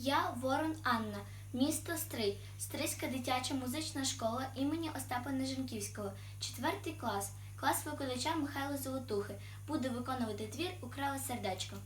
Я Ворон Анна, місто Стрий, Стрийська дитяча музична школа імені Остапа Неженківського. четвертий клас, клас викладача Михайла Золотухи, буде виконувати твір Украла сердечко.